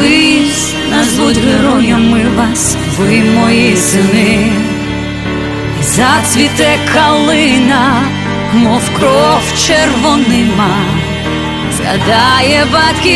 Колись назвуть героями вас, ви мої сини, зацвіте калина, мов кров червонима, згадає батьків.